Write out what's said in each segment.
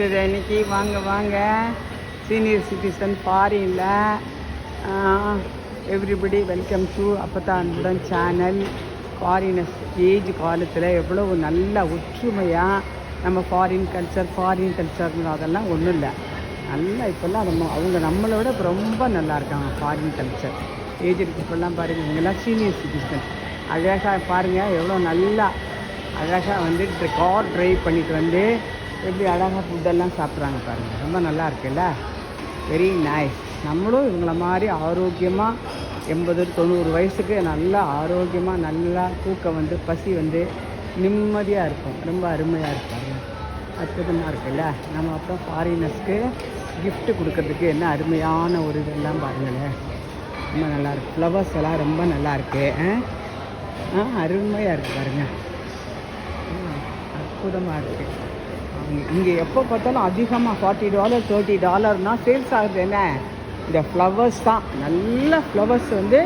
இருக்குது இன்னைக்கு. வாங்க வாங்க. சீனியர் சிட்டிசன் ஃபாரினில் எவ்ரிபடி வெல்கம் டு அப்பத்தான் அன்புடன் சேனல் ஃபாரினர்ஸ் ஏஜ் காலத்தில் எவ்வளவு நல்ல ஒற்றுமையாக நம்ம ஃபாரின் கல்ச்சர் ஃபாரின் கல்ச்சர் அதெல்லாம் ஒன்றும் இல்லை. நல்லா இப்போல்லாம் நம்ம அவங்க நம்மளை விட ரொம்ப நல்லா இருக்காங்க ஃபாரின் கல்ச்சர் ஏஜ் இப்போல்லாம் பாருங்கள் இவங்கெல்லாம் சீனியர் சிட்டிசன் அழகாக பாருங்கள் எவ்வளோ நல்லா அழகாக வந்து கார் ட்ரைவ் பண்ணிட்டு வந்து எப்படி அழகாக ஃபுட்டெல்லாம் சாப்பிட்றாங்க பாருங்கள் ரொம்ப நல்லா இருக்குல்ல? வெரி நைஸ் நம்மளும் இவங்கள மாதிரி ஆரோக்கியமாக எண்பது தொண்ணூறு வயசுக்கு நல்லா ஆரோக்கியமாக நல்லா தூக்கம் வந்து பசி வந்து நிம்மதியாக இருக்கும். ரொம்ப அருமையாக இருப்பாங்க அற்புதமாக இருக்குல்ல? நம்ம அப்புறம் ஃபாரினர்ஸ்க்கு கிஃப்ட்டு கொடுக்கறதுக்கு என்ன அருமையான ஒரு இதெல்லாம் பாருங்களேன் ரொம்ப நல்லாயிருக்கு ஃப்ளவர்ஸ் எல்லாம் ரொம்ப நல்லா இருக்கு. ஆ? அருமையாக இருக்குது பாருங்கள் அற்புதமாக இருக்குது இங்கே எப்போ பார்த்தாலும் அதிகமாக ஃபார்ட்டி டாலர் தேர்ட்டி டாலர்னால் சேல்ஸ் ஆகுது என்ன? இந்த ஃப்ளவர்ஸ் தான். நல்ல ஃப்ளவர்ஸ் வந்து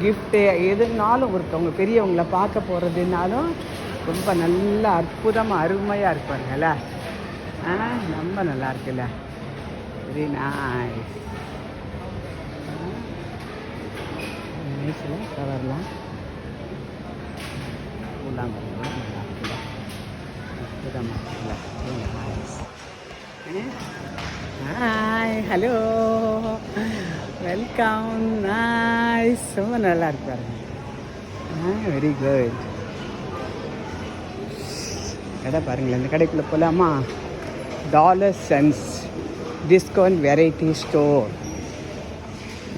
கிஃப்ட்டு எதுனாலும் ஒருத்தவங்க பெரியவங்கள பார்க்க போகிறதுனாலும் ரொம்ப நல்ல அற்புதமாக அருமையாக இருப்பாங்கல்ல ஆ ரொம்ப நல்லா இருக்குல்ல? வெரி நைஸ் நைஸில் கவர்லாம் உள்ளாங்க இருக்குல்ல அற்புதமாக இருக்குல்ல very nice hi hello welcome nice ரொம்ப நல்லா ஆ வெரி குட் கடை பாருங்களேன். இந்த கடைக்குள்ளே போகலாமா dollar cents discount variety store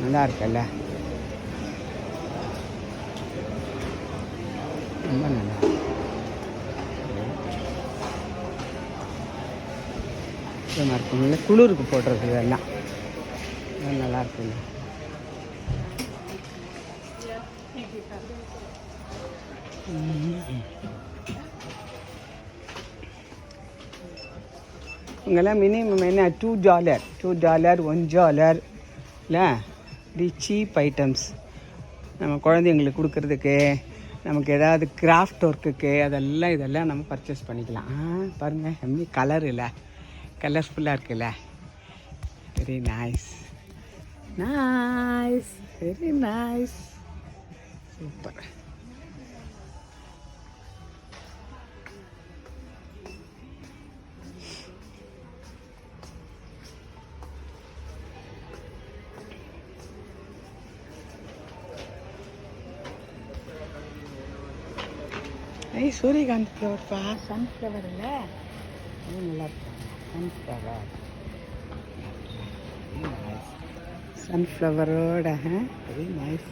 நல்லா இருக்குல்ல? ரொம்ப நல்லா இருக்கு. சுத்தமாக இருக்குங்கள குளிருக்கு போடுறது இதெல்லாம். நல்லா இருக்குங்க இங்கெல்லாம் மினிமம் என்ன? Two dollar two dollar one dollar இல்லை? தி சீப் ஐட்டம்ஸ் நம்ம குழந்தைங்களுக்கு கொடுக்கறதுக்கு நமக்கு ஏதாவது கிராஃப்ட் ஒர்க்குக்கு அதெல்லாம் இதெல்லாம் நம்ம பர்ச்சேஸ் பண்ணிக்கலாம். ஆ பாருங்கள் எம்மி கலர் இல்லை. கலர்ஃபுல்லாக இருக்குல்ல? Very nice nice very nice super ஐய் சூரியகாந்த் ஃப்ளவர் பா. சன்ஃப்ளவர் இல்லை? அது நல்லா सनफ्लावर सनफ्लावर रोड है वेरी नाइस